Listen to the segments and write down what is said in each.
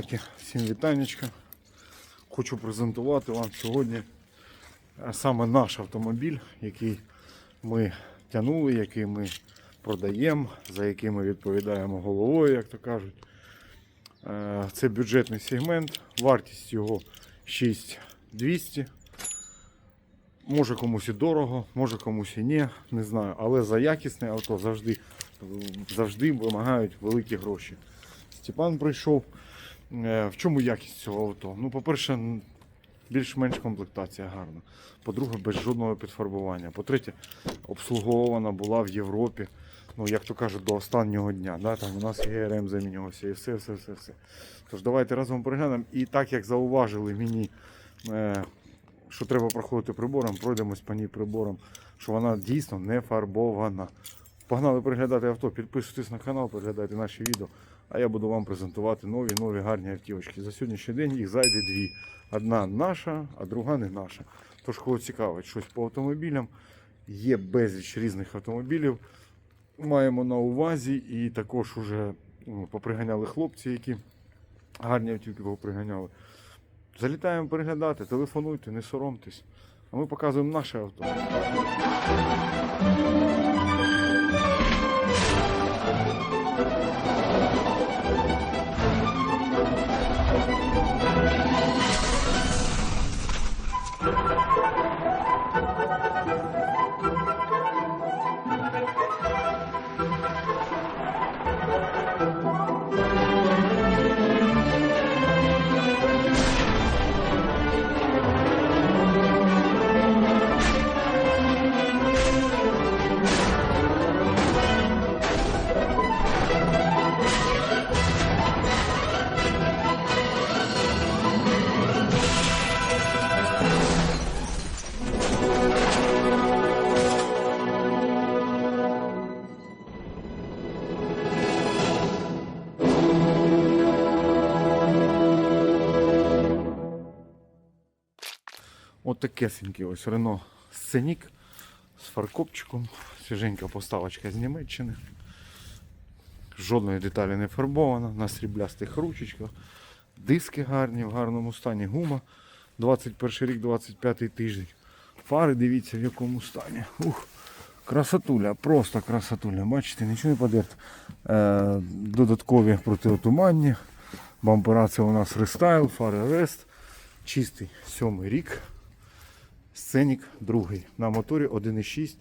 Друзяки, всім вітанечка. Хочу презентувати вам сьогодні е, саме наш автомобіль, який ми тягнули, який ми продаємо, за який ми відповідаємо головою, як то кажуть. Е, Це бюджетний сегмент, вартість його 6200. Може комусь і дорого, може комусь і ні, не знаю. Але за якісне авто завжди, завжди вимагають великі гроші. Степан прийшов. Е, В чому якість цього авто? Ну, по-перше, більш-менш комплектація гарна. По-друге, без жодного підфарбування. По-третє, обслуговувана була в Європі. Ну, як то кажуть, до останнього дня. Да? Там у нас і ГРМ замінювався, і все, все, все, все. Тож давайте разом переглянемо. І так як зауважили мені, е, що треба проходити прибором, пройдемось по ній прибором, що вона дійсно не фарбована. Погнали переглядати авто, підписуйтесь на канал, переглядайте наші відео. А я буду вам презентувати нові нові гарні автівочки. За сьогоднішній день їх зайде дві. Одна наша, а друга не наша. Тож, кого цікавить щось по автомобілям, є безліч різних автомобілів. Маємо на увазі і також уже ну, поприганяли хлопці, які гарні автівки поприганяли. Залітаємо переглядати, телефонуйте, не соромтесь. А ми показуємо наше авто. Такесенький ось Рено Сценік з фаркопчиком. Свіженька поставочка з Німеччини. Жодної деталі не фарбована, на сріблястих ручечках. Диски гарні, в гарному стані гума. 21 рік, 25 тиждень. Фари дивіться в якому стані. Ух, красотуля, просто красотуля. Бачите, нічого не подерт. Е, додаткові протиотуманні. Бампера це у нас рестайл, фари рест. Чистий сьомий рік. Сценік другий. На моторі 1.6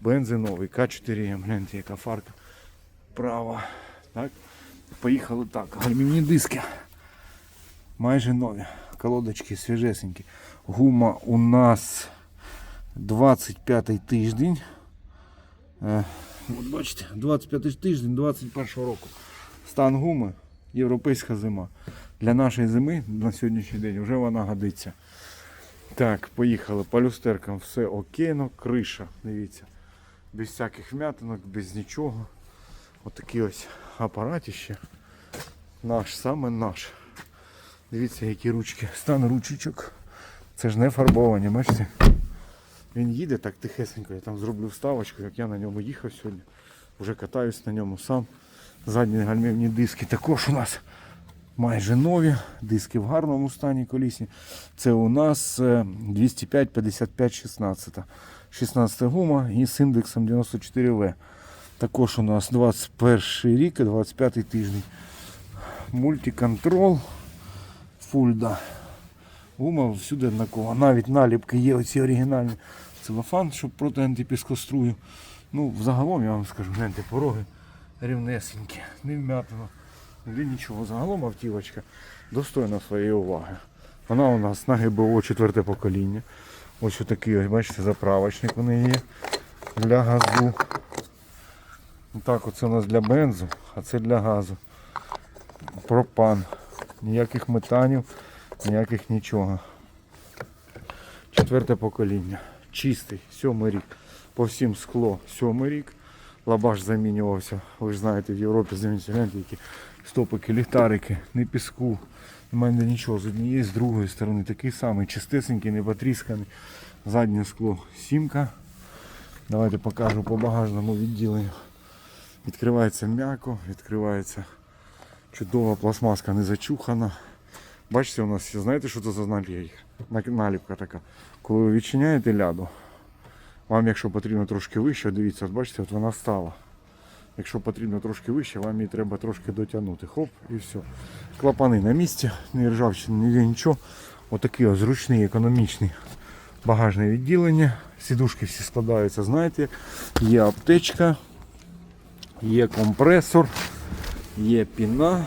бензиновий К4М. Гляньте, яка фарка. Права. Так. Поїхали так. Гальмівні диски. Майже нові. Колодочки свіжесенькі. Гума у нас 25 тиждень. Е, От бачите, 25 тиждень 21 го року. Стан гуми, європейська зима. Для нашої зими на сьогоднішній день вже вона годиться. Так, поїхали. По люстеркам все окейно, криша, дивіться. Без всяких вмятинок, без нічого. Отакий ось апаратіще. Наш, саме наш. Дивіться, які ручки. Стан ручечок. Це ж не фарбовані, бачите? Він їде так тихесенько, я там зроблю вставочку, як я на ньому їхав сьогодні. Вже катаюсь на ньому сам. Задні гальмівні диски також у нас майже нові. Диски в гарному стані колісні. Це у нас е, 205 55 16. 16 гума і з індексом 94В. Також у нас 21 рік і 25 тиждень. Мультиконтрол. Фульда. Гума всюди однакова. Навіть наліпки є оці оригінальні. Целофан, щоб проти антипіскострую. Ну, загалом я вам скажу, гляньте, пороги рівнесенькі, не вмятано. Ніде нічого. Загалом автівочка достойна своєї уваги. Вона у нас на ГБО четверте покоління. Ось отакий, ось, бачите, заправочник у неї є для газу. Так, оце у нас для бензу, а це для газу. Пропан. Ніяких метанів, ніяких нічого. Четверте покоління. Чистий, сьомий рік. По всім скло сьомий рік. Лабаш замінювався. Ви ж знаєте, в Європі замінюються гляньте, які стопики, ліхтарики, не піску. Немає ніде нічого з однієї, з другої сторони. Такий самий, чистесенький, не потрісканий. Заднє скло сімка. Давайте покажу по багажному відділенню. Відкривається м'яко, відкривається Чудова пластмаска не зачухана. Бачите, у нас знаєте, що це за? Наліпка така. Коли ви відчиняєте ляду, вам, якщо потрібно трошки вище, дивіться, от бачите, от вона стала. Якщо потрібно трошки вище, вам її треба трошки дотягнути. Хоп, і все. Клапани на місці, ні ржавчини, ніде нічого. Отакий ось зручний, економічний багажне відділення. Сідушки всі складаються, знаєте, є аптечка, є компресор, є піна.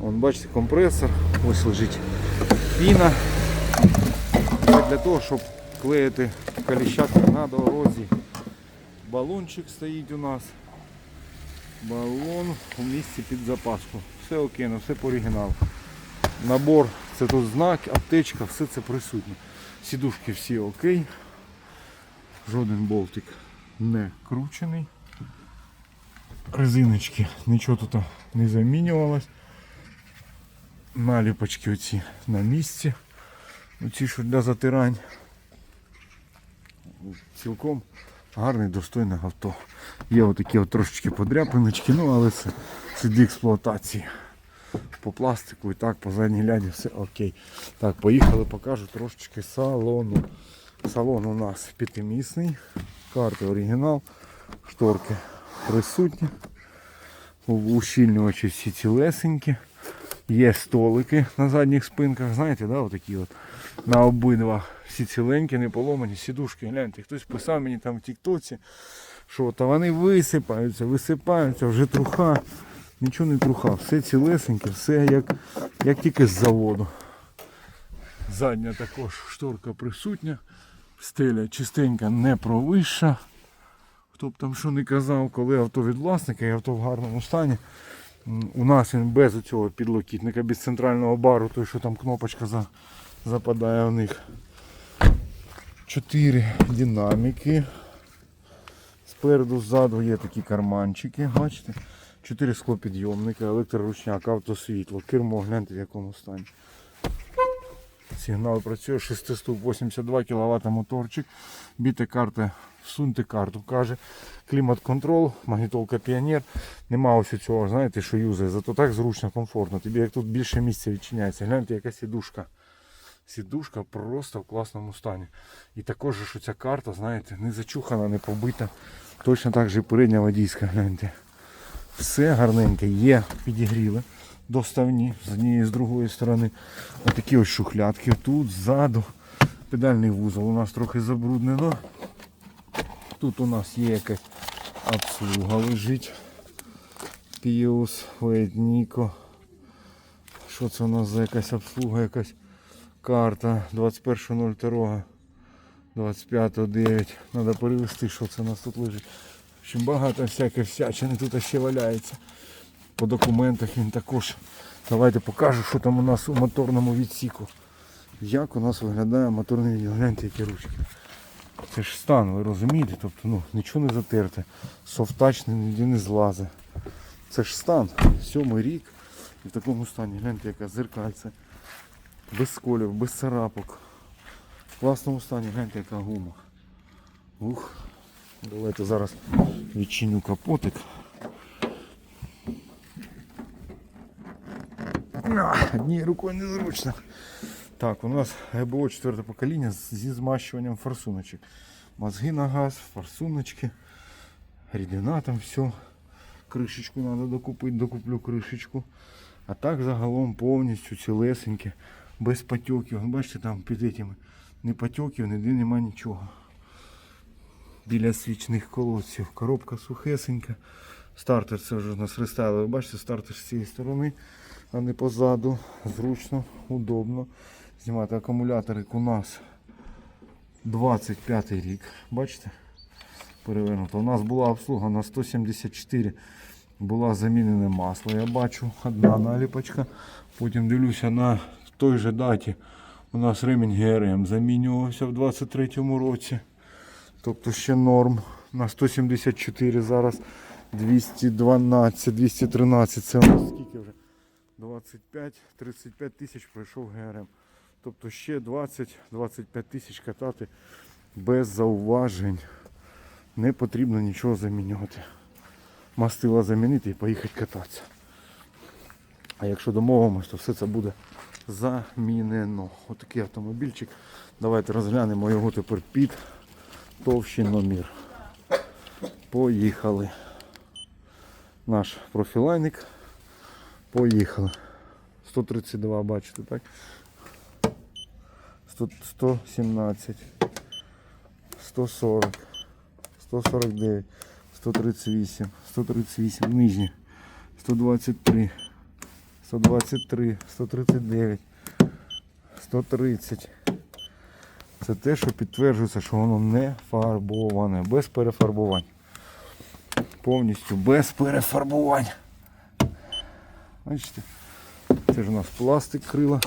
Вон, бачите, компресор, ось лежить піна. Для того, щоб клеїти коліщатку на дорозі. Балончик стоїть у нас. Балон у місці під запаску. Все окей, ну все по оригіналу. Набор, це тут знак, аптечка, все це присутнє. Сідушки всі окей. Жоден болтик не кручений. Резиночки, нічого тут не замінювалось. Наліпочки оці на місці. Оці що для затирань. Цілком гарне, достойне авто. Є отакі от трошечки подряпиночки, ну але це сліди експлуатації. По пластику і так, по задній ляді все окей. Так, поїхали, покажу трошечки салону. Салон у нас п'ятимісний, карти оригінал, шторки присутні. Ущільнювачі всі цілесенькі. Є столики на задніх спинках, знаєте, да, отакі от на обидва всі ціленькі, не поломані, сідушки. Гляньте, хтось писав мені там в Тіктоці, що та вони висипаються, висипаються, вже труха. Нічого не труха, все цілесеньке, все як, як тільки з заводу. Задня також шторка присутня, стеля чистенька, не провища. Хто б там що не казав, коли авто від власника і авто в гарному стані. У нас він без цього підлокітника, без центрального бару, той, що там кнопочка за, западає в них. Чотири динаміки. Спереду, ззаду є такі карманчики, бачите? Чотири склопідйомника, електроручняк, автосвітло, кермо, гляньте в якому стані. Сигнал працює 6 стук, 82 кВт моторчик. Біте карта, всуньте карту, каже. Клімат-контрол, магнітолка Піонер. Нема ось цього, знаєте, що юзає, зато так зручно, комфортно. Тобі як тут більше місця відчиняється. Гляньте, яка сідушка. Сідушка просто в класному стані. І також, що ця карта, знаєте, не зачухана, не побита. Точно так же і передня водійська, гляньте. Все гарненьке, є підігріли. Доставні з однієї з другої сторони. Отакі ось шухлядки. Тут ззаду. Педальний вузол у нас трохи забруднено. Тут у нас є якась обслуга лежить. Піус, Nico. Що це у нас за якась обслуга, якась карта 21.02. 25.9. Треба перевести, що це у нас тут лежить. В багато всякої всячини тут ще валяється. По документах він також. Давайте покажу, що там у нас у моторному відсіку. Як у нас виглядає моторний відділ. Гляньте, які ручки. Це ж стан, ви розумієте? Тобто ну, нічого не затерте. Софтач ніде не злазить. Це ж стан. Сьомий рік. І в такому стані. Гляньте, яка зеркальце. Без сколів, без царапок. В класному стані, гляньте, яка гума. Ух. Давайте зараз відчиню капотик. Однією рукою незручно. Так, у нас ГБО 4 покоління зі змащуванням форсуночок. Мозги на газ, форсуночки, рідина там все. Кришечку треба докупити, докуплю кришечку. А так загалом повністю цілесеньке, без потьоків. Бачите, там під этими не потьоків, ніде нема нічого. Біля свічних колодців. Коробка сухесенька. Стартер це вже у нас рестайлер. Бачите, стартер з цієї сторони, а не позаду. Зручно, удобно. Знімати акумулятори у нас 25 рік. Бачите? Перевернуто. У нас була обслуга на 174. Була замінене масло. Я бачу одна наліпочка. Потім дивлюся на той же даті. У нас ремінь ГРМ замінювався в 23-му році. Тобто ще норм. На 174 зараз 212, 213. Це у нас скільки вже? 25-35 тисяч пройшов ГРМ. Тобто ще 20-25 тисяч катати без зауважень. Не потрібно нічого замінювати. Мастила замінити і поїхати кататися. А якщо домовимось, то все це буде замінено. Отакий автомобільчик. Давайте розглянемо його тепер під товщиномір. Поїхали. Наш профілайник. Поїхали. 132, бачите, так? 117, 140, 149, 138, 138, нижні, 123, 123, 139, 130. Це те, що підтверджується, що воно не фарбоване, без перефарбувань. Повністю без перефарбувань. Бачите? Це ж у нас пластик крила.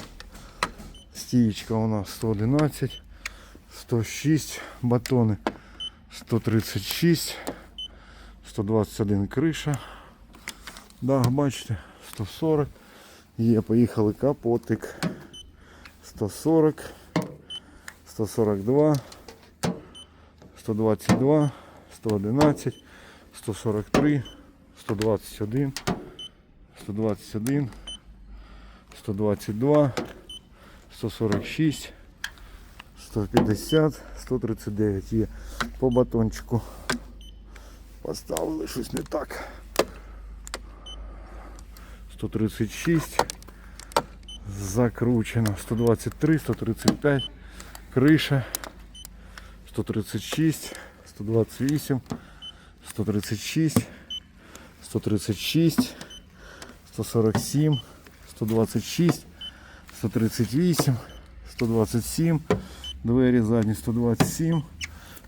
Стієчка у нас 111, 106 батони, 136, 121 криша. Да, бачите, 140. Є, поїхали капотик. 140, 142, 122, 111, 143, 121, 121, 122, 146, 150, 139 є по батончику. Поставили щось не так. 136. Закручено. 123, 135. Криша. 136, 128, 136, 136, 147, 126, 138, 127, двері задні 127,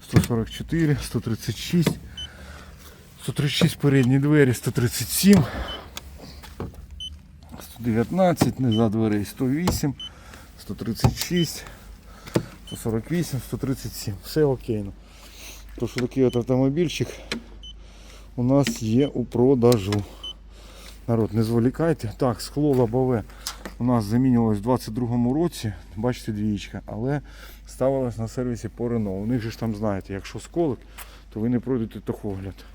144, 136, 136 передні двері 137, 119, низа дверей 108, 136, 148, 137. Все окейно. То що такий от автомобільчик у нас є у продажу. Народ, не зволікайте. Так, скло лобове у нас замінювалось в 22-му році, бачите, двієчка, але ставилось на сервісі по Renault. У них же ж там, знаєте, якщо сколик, то ви не пройдете техогляд.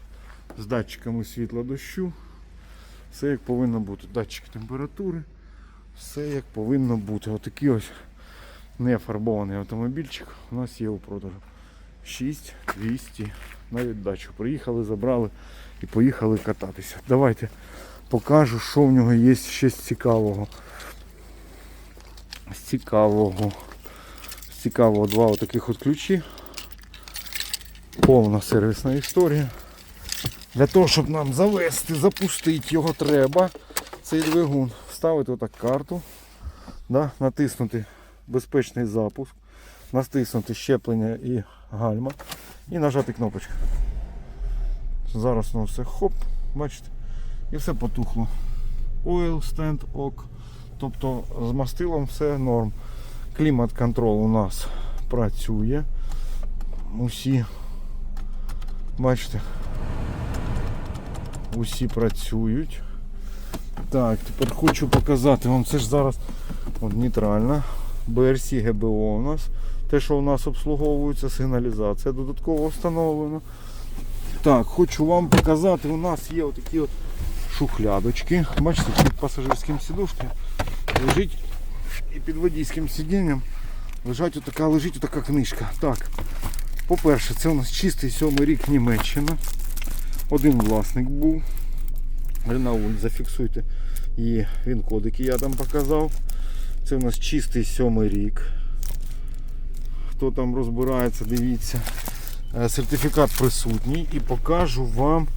З датчиками світла дощу. Все як повинно бути. Датчик температури. Все як повинно бути. Отакий ось нефарбований автомобільчик у нас є у продажу. 6200 на віддачу. Приїхали, забрали і поїхали кататися. Давайте покажу, що в нього є ще з цікавого. З цікавого. З цікавого два отаких от ключі. Повна сервісна історія. Для того, щоб нам завести, запустити його треба, цей двигун, вставити отак карту, да, натиснути безпечний запуск, натиснути щеплення і гальма і нажати кнопочку. Зараз воно все хоп, бачите, і все потухло. Oil stand ок. Тобто з мастилом все норм. Клімат контрол у нас працює. Усі, бачите, усі працюють. Так, тепер хочу показати вам, це ж зараз от, нейтральна. BRC ГБО у нас. Те, що у нас обслуговується, сигналізація додатково встановлена. Так, хочу вам показати, у нас є отакі от шухлядочки. Бачите, під пасажирським сідушком лежить і під водійським сидінням лежать отака, лежить отака книжка. Так, по-перше, це у нас чистий сьомий рік Німеччина. Один власник був. Ренауль, зафіксуйте її він кодики я там показав. Це у нас чистий сьомий рік. Хто там розбирається, дивіться. Е, Сертифікат присутній і покажу вам.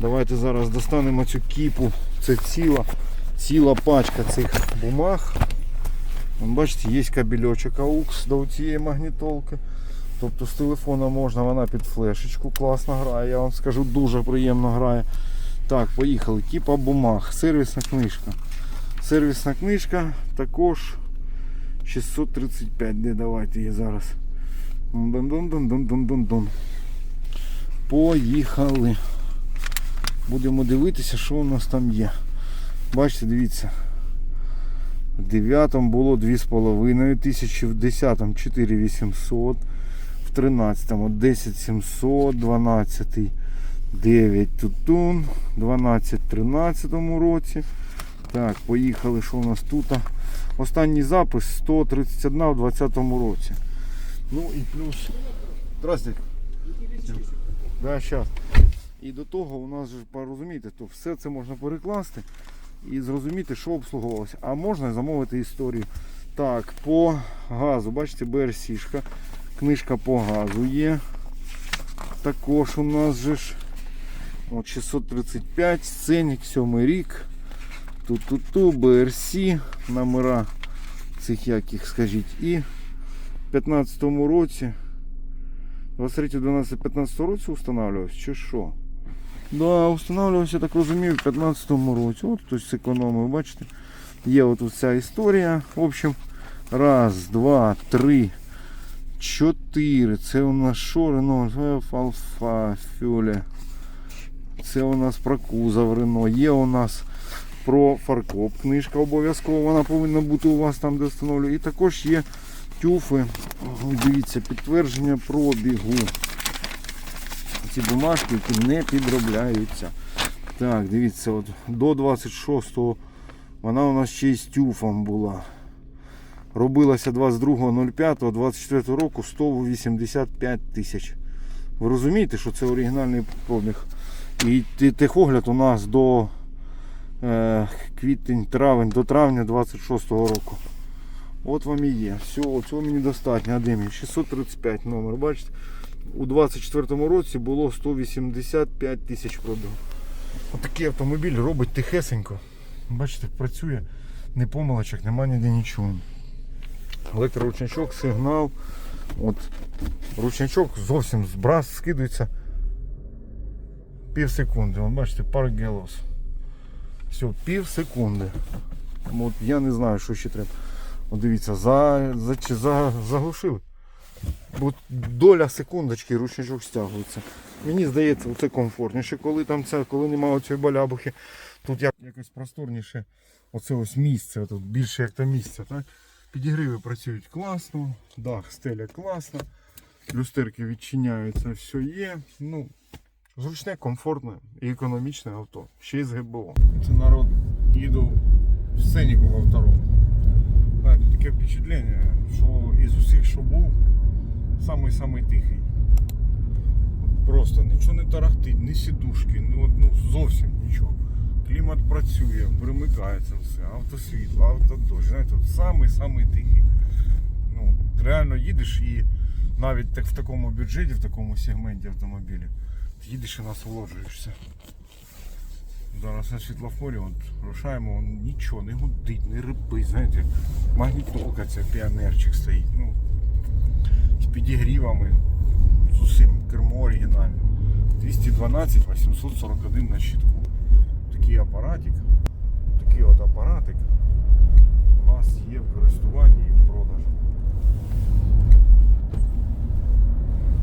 Давайте зараз достанемо цю кіпу. Це ціла, ціла пачка цих бумаг. Бачите, є кабельочок AUX до цієї магнітолки. Тобто з телефона можна, вона під флешечку класно грає, я вам скажу, дуже приємно грає. Так, поїхали. Кіпа бумаг, сервісна книжка. Сервісна книжка також 635. Де давайте її зараз. Дун-дун-дун-дун-дун-дун. Поїхали. Будемо дивитися, що у нас там є. Бачите, дивіться. В 9 було 2,5 тисячі, в 10 4800, в 13 10700, 12 9 тутун, 12-13 році, Так, поїхали, що у нас тут? Останній запис 131 у 2020 році. Ну і плюс. Здравствуйте. Да, щас. І до того у нас же порозумієте, то все це можна перекласти і зрозуміти, що обслуговувалося. А можна замовити історію. Так, по газу, бачите, БРСішка. Книжка по газу є. Також у нас же ж от 635, сценік, 7 рік. Ту-ту-ту, БРС, номера цих яких, скажіть, і в 15-му році, 23 12 15 році встановлювався, чи що? Да, встановлювався, так розумію, в 15-му році. От хтось зекономив, бачите. Є от ця історія. В общем, раз, два, три, чотири. Це у нас що, Рено, Алфа, Фюля. Це у нас про кузов Рено. Є у нас про фаркоп. Книжка обов'язково вона повинна бути у вас там, де встановлюю. І також є тюфи. Дивіться, підтвердження пробігу. Ці бумажки, які не підробляються. Так, дивіться, от до 26-го вона у нас ще й з тюфом була. Робилася 22.05.24 року 185 тисяч. Ви розумієте, що це оригінальний пробіг. І те- техогляд у нас до е, квітень, травень, до травня 26-го року. От вам і є. Все, цього мені достатньо. А де мій? 635 номер, бачите? У 24-му році було 185 тисяч пробігу. Отакий автомобіль робить тихесенько. Бачите, працює, не помилочок, нема ніде нічого. Електроручничок, сигнал. От ручничок зовсім збраз скидується пів секунди. Вон, бачите, парк гелос. Все, пів секунди. От я не знаю, що ще треба. От дивіться, за, за, за, заглушили. Бо доля секундочки ручничок стягується. Мені здається, це комфортніше, коли там це, коли немає цієї балябухи. Тут як- якось просторніше. Оце ось місце, тут більше як то місце. Так? Підігриви працюють класно, дах, стеля класна, люстерки відчиняються, все є. Ну, зручне, комфортне і економічне авто. Ще й з ГБО. Це народ їду в сценіку во второму. Таке впечатлення, що із усіх, що був, самий-самий тихий. Просто нічого не тарахтить, ні сідушки, ну, ну зовсім нічого. Клімат працює, примикається все, автосвітло, автодощ. Знаєте, от самий-самий тихий. Ну, реально їдеш і навіть так в такому бюджеті, в такому сегменті автомобілів, ти їдеш і насолоджуєшся. Зараз на світлофорі от, рушаємо, он нічого не гудить, не рипить, знаєте, магнітолка ця піонерчик стоїть. Ну, з підігрівами, з усім, кермо оригінальне. 212 841 на щитку. Такий апаратик, такий от апаратик у нас є в користуванні і в продажу.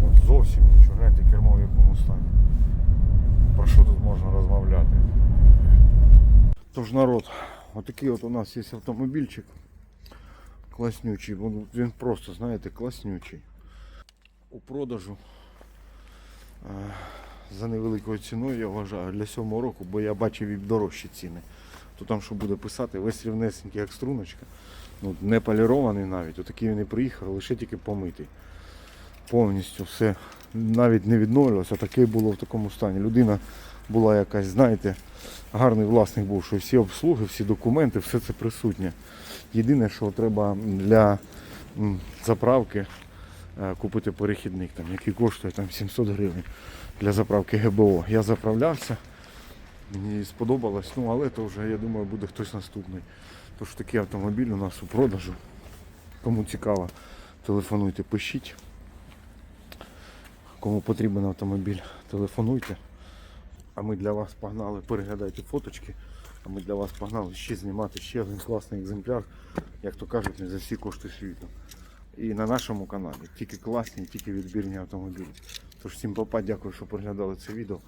От зовсім нічого, гляньте кермо в якому стані. Про що тут можна розмовляти? Тож народ, отакий от у нас є автомобільчик. Класнючий. Він- Він просто, знаєте, класнючий. У продажу е, за невеликою ціною, я вважаю, для сьомого року, бо я бачив і дорожчі ціни. То там, що буде писати, весь рівнесенький, як струночка. Ну, не полірований навіть. Отакий він і приїхав, лише тільки помитий. Повністю все навіть не відновлювалося, таке було в такому стані. Людина була якась, знаєте, гарний власник був, що всі обслуги, всі документи, все це присутнє. Єдине, що треба для заправки е, купити перехідник, там, який коштує там, 700 гривень для заправки ГБО. Я заправлявся, мені сподобалось, ну але то вже, я думаю, буде хтось наступний. Тож такий автомобіль у нас у продажу. Кому цікаво, телефонуйте, пишіть. Кому потрібен автомобіль, телефонуйте. А ми для вас погнали, переглядайте фоточки. А ми для вас погнали ще знімати ще один класний екземпляр, як то кажуть, не за всі кошти світу. І на нашому каналі тільки класні, тільки відбірні автомобілі. Тож всім папа, дякую, що проглядали це відео.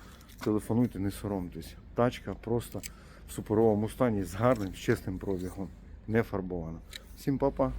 Телефонуйте, не соромтесь. Тачка просто в суперовому стані з гарним, з чесним пробігом. Не фарбована. Всім папа.